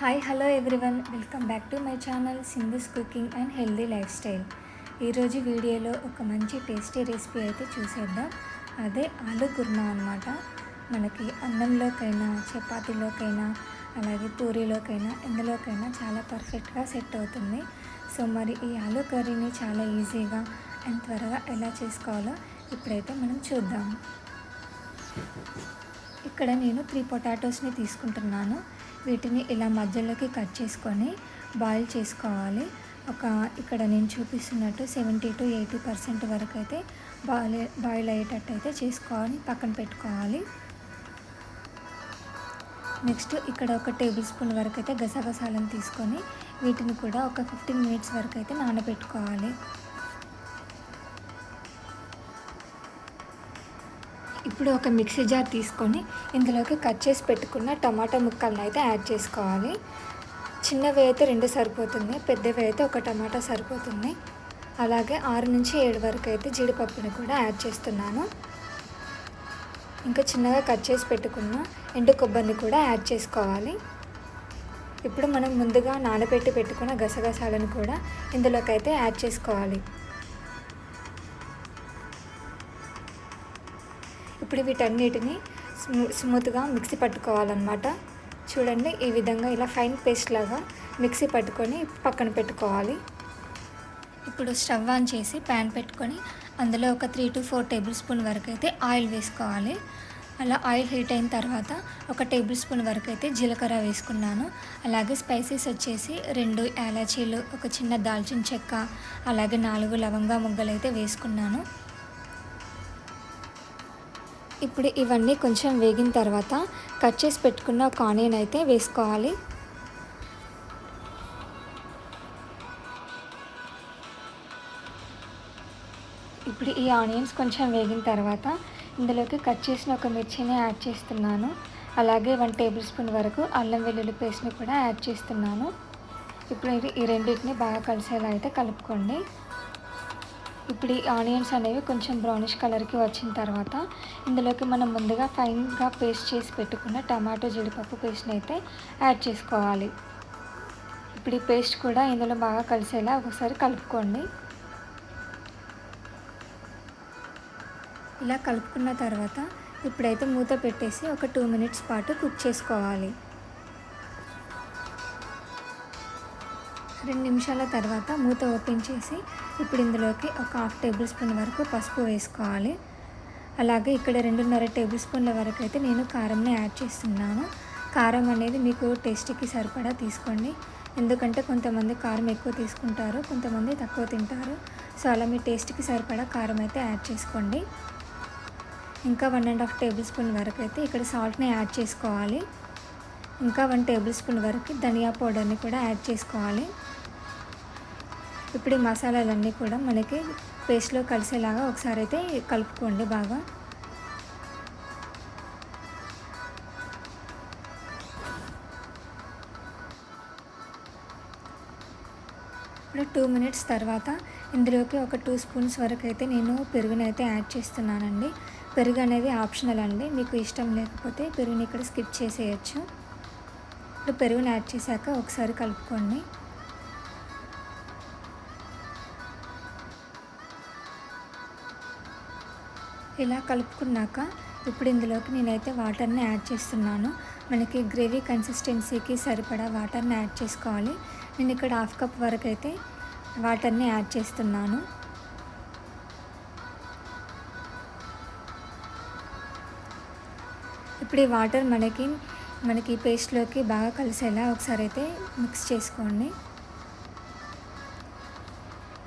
Hi hello everyone welcome back to my channel Sindhu's cooking and healthy lifestyle ఈరోజు వీడియోలో ఒక మంచి tasty recipe అయితే చూసేద్దాం. అదే ఆలు కుర్మా అనమాట మనకి అన్నంలోకైనా చపాతీలోకైనా అలాగే పూరీలోకైనా ఎందులోకైనా చాలా పర్ఫెక్ట్గా సెట్ అవుతుంది. సో మరి ఈ ఆలు కర్రీని చాలా ఈజీగా అండ్ త్వరగా ఎలా చేసుకోవాలో ఇప్పుడైతే మనం చూద్దాం. ఇక్కడ నేను త్రీ పొటాటోస్ని తీసుకుంటున్నాను. వీటిని ఇలా మధ్యలోకి కట్ చేసుకొని బాయిల్ చేసుకోవాలి. ఒక ఇక్కడ నేను చూపిస్తున్నట్టు సెవెంటీ టు ఎయిటీ పర్సెంట్ వరకు అయితే బాయిల్ బాయిల్ అయ్యేటట్టు అయితే చేసుకోవాలి పక్కన పెట్టుకోవాలి. నెక్స్ట్ ఇక్కడ ఒక టేబుల్ స్పూన్ వరకు అయితే గసగసాలను తీసుకొని వీటిని కూడా ఒక ఫిఫ్టీన్ మినిట్స్ వరకు అయితే నానబెట్టుకోవాలి. ఇప్పుడు ఒక మిక్సీ జార్ తీసుకొని ఇందులోకి కట్ చేసి పెట్టుకున్న టమాటా ముక్కలను అయితే యాడ్ చేసుకోవాలి. చిన్నవి అయితే రెండు సరిపోతుంది పెద్దవి అయితే ఒక టమాటా సరిపోతుంది. అలాగే ఆరు నుంచి ఏడు వరకు అయితే జీడిపప్పుని కూడా యాడ్ చేస్తున్నాను. ఇంకా చిన్నగా కట్ చేసి పెట్టుకున్న ఎండు కొబ్బరిని కూడా యాడ్ చేసుకోవాలి. ఇప్పుడు మనం ముందుగా నానబెట్టి పెట్టుకున్న గసగసాలను కూడా ఇందులోకి అయితే యాడ్ చేసుకోవాలి. ఇప్పుడు వీటన్నిటిని స్మూ స్మూత్గా మిక్సీ పట్టుకోవాలన్నమాట. చూడండి ఈ విధంగా ఇలా ఫైన్ పేస్ట్ లాగా మిక్సీ పట్టుకొని పక్కన పెట్టుకోవాలి. ఇప్పుడు స్టవ్ ఆన్ చేసి ప్యాన్ పెట్టుకొని అందులో ఒక three to four tablespoon వరకు అయితే ఆయిల్ వేసుకోవాలి. అలా ఆయిల్ హీట్ అయిన తర్వాత ఒక టేబుల్ స్పూన్ వరకు అయితే జీలకర్ర వేసుకున్నాను. అలాగే స్పైసెస్ వచ్చేసి రెండు యాలచీలు ఒక చిన్న దాల్చిన చెక్క అలాగే నాలుగు లవంగా ముగ్గలు అయితే వేసుకున్నాను. ఇప్పుడు ఇవన్నీ కొంచెం వేగిన తర్వాత కట్ చేసి పెట్టుకున్న ఒక ఆనియన్ అయితే వేసుకోవాలి. ఇప్పుడు ఈ ఆనియన్స్ కొంచెం వేగిన తర్వాత ఇందులోకి కట్ చేసిన ఒక మిర్చిని యాడ్ చేస్తున్నాను. అలాగే వన్ టేబుల్ స్పూన్ వరకు అల్లం వెల్లుల్లి పేస్ట్ని కూడా యాడ్ చేస్తున్నాను. ఇప్పుడు ఇది ఈ రెండింటిని బాగా కలిసేలా అయితే కలుపుకోండి. ఇప్పుడు ఈ ఆనియన్స్ అనేవి కొంచెం బ్రౌనిష్ కలర్కి వచ్చిన తర్వాత ఇందులోకి మనం ముందుగా ఫైన్గా పేస్ట్ చేసి పెట్టుకున్న టమాటో జీడిపప్పు పేస్ట్ని అయితే యాడ్ చేసుకోవాలి. ఇప్పుడు ఈ పేస్ట్ కూడా ఇందులో బాగా కలిసేలా ఒకసారి కలుపుకోండి. ఇలా కలుపుకున్న తర్వాత ఇప్పుడైతే మూత పెట్టేసి ఒక టూ మినిట్స్ పాటు కుక్ చేసుకోవాలి. రెండు నిమిషాల తర్వాత మూత ఓపెన్ చేసి ఇప్పుడు ఇందులోకి ఒక హాఫ్ టేబుల్ స్పూన్ వరకు పసుపు వేసుకోవాలి. అలాగే ఇక్కడ రెండున్నర టేబుల్ స్పూన్ల వరకు అయితే నేను కారంని యాడ్ చేస్తున్నాను. కారం అనేది మీకు టేస్ట్కి సరిపడా తీసుకోండి. ఎందుకంటే కొంతమంది కారం ఎక్కువ తీసుకుంటారు కొంతమంది తక్కువ తింటారు. సో అలా మీ టేస్ట్కి సరిపడా కారం అయితే యాడ్ చేసుకోండి. ఇంకా one and half tablespoon వరకు అయితే ఇక్కడ సాల్ట్ని యాడ్ చేసుకోవాలి. ఇంకా వన్ టేబుల్ స్పూన్ వరకు ధనియా పౌడర్ని కూడా యాడ్ చేసుకోవాలి. ఇప్పుడు ఈ మసాలాలన్నీ కూడా మనకి పేస్ట్లో కలిసేలాగా ఒకసారి అయితే కలుపుకోండి బాగా. ఇప్పుడు టూ మినిట్స్ తర్వాత ఇందులోకి ఒక టూ స్పూన్స్ వరకు అయితే నేను పెరుగునైతే యాడ్ చేస్తున్నానండి. పెరుగు అనేది ఆప్షనల్ అండి. మీకు ఇష్టం లేకపోతే పెరుగుని ఇక్కడ స్కిప్ చేసేయచ్చు. ఇప్పుడు పెరుగుని యాడ్ చేశాక ఒకసారి కలుపుకోండి. ఇలా కలుపుకున్నాక ఇప్పుడు ఇందులోకి నేనైతే వాటర్ని యాడ్ చేస్తున్నాను. మనకి గ్రేవీ కన్సిస్టెన్సీకి సరిపడా వాటర్ని యాడ్ చేసుకోవాలి. నేను ఇక్కడ హాఫ్ కప్ వరకు అయితే వాటర్ని యాడ్ చేస్తున్నాను. ఇప్పుడు ఈ వాటర్ మనకి మనకి పేస్ట్లోకి బాగా కలిసేలా ఒకసారి అయితే మిక్స్ చేసుకోండి.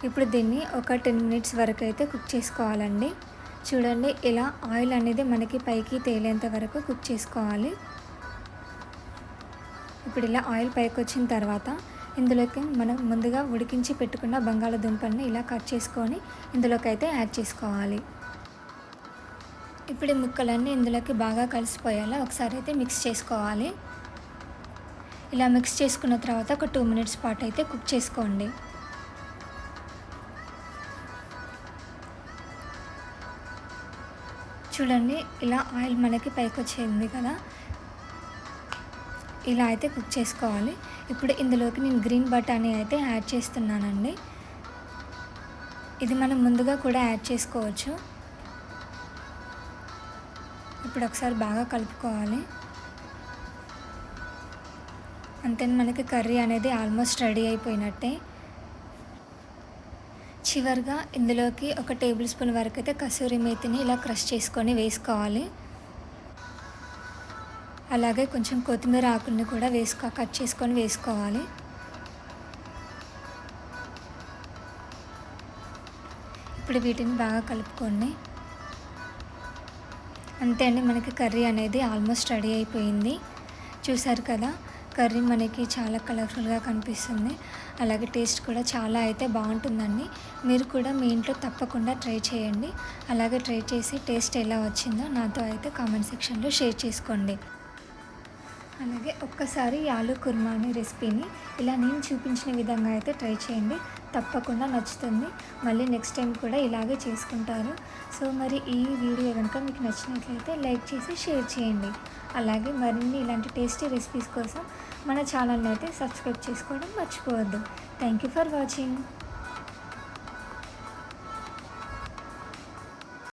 ఇప్పుడు దీన్ని ఒక టెన్ మినిట్స్ వరకు అయితే కుక్ చేసుకోవాలండి. చూడండి ఇలా ఆయిల్ అనేది మనకి పైకి తేలేంత వరకు కుక్ చేసుకోవాలి. ఇప్పుడు ఇలా ఆయిల్ పైకి వచ్చిన తర్వాత ఇందులోకి మనం ముందుగా ఉడికించి పెట్టుకున్న బంగాళదుంపల్ని ఇలా కట్ చేసుకొని ఇందులోకి అయితే యాడ్ చేసుకోవాలి. ఇప్పుడు ఈ ముక్కలన్నీ ఇందులోకి బాగా కలిసిపోయేలా ఒకసారి అయితే మిక్స్ చేసుకోవాలి. ఇలా మిక్స్ చేసుకున్న తర్వాత ఒక టూ మినిట్స్ పాటు అయితే కుక్ చేసుకోండి. చూడండి ఇలా ఆయిల్ మనకి పైకి వచ్చేది కదా. ఇలా అయితే కుక్ చేసుకోవాలి. ఇప్పుడు ఇందులోకి నేను గ్రీన్ బటానీ అయితే యాడ్ చేస్తున్నానండి. ఇది మనం ముందుగా కూడా యాడ్ చేసుకోవచ్చు. ఇప్పుడు ఒకసారి బాగా కలుపుకోవాలి. అంతే మనకి కర్రీ అనేది ఆల్మోస్ట్ రెడీ అయిపోయినట్టే. చివరిగా ఇందులోకి ఒక టేబుల్ స్పూన్ వరకు అయితే కసూరి మేతిని ఇలా క్రష్ చేసుకొని వేసుకోవాలి. అలాగే కొంచెం కొత్తిమీర ఆకుల్ని కూడా వేసుకో కట్ చేసుకొని వేసుకోవాలి. ఇప్పుడు వీటిని బాగా కలుపుకోండి. అంతే అండి మనకి కర్రీ అనేది ఆల్మోస్ట్ రెడీ అయిపోయింది. చూసారు కదా కర్రీ మనకి చాలా కలర్ఫుల్గా కనిపిస్తుంది. అలాగే టేస్ట్ కూడా చాలా అయితే బాగుంటుందండి. మీరు కూడా మీ ఇంట్లో తప్పకుండా ట్రై చేయండి. అలాగే ట్రై చేసి టేస్ట్ ఎలా వచ్చిందో నాతో అయితే కామెంట్ సెక్షన్లో షేర్ చేసుకోండి. అలాగే ఒక్కసారి ఆలూ ఆలు కుర్మా అనే రెసిపీని ఇలా నేను చూపించిన విధంగా అయితే ట్రై చేయండి. తప్పకుండా నచ్చుతుంది. మళ్ళీ నెక్స్ట్ టైం కూడా ఇలాగే చేసుకుంటారు. సో మరి ఈ వీడియో కనుక మీకు నచ్చినట్లయితే లైక్ చేసి షేర్ చేయండి. అలాగే మరిన్ని ఇలాంటి టేస్టీ రెసిపీస్ కోసం మన ఛానల్ని అయితే సబ్స్క్రైబ్ చేసుకోవడం మర్చిపోవద్దు. Thank you for watching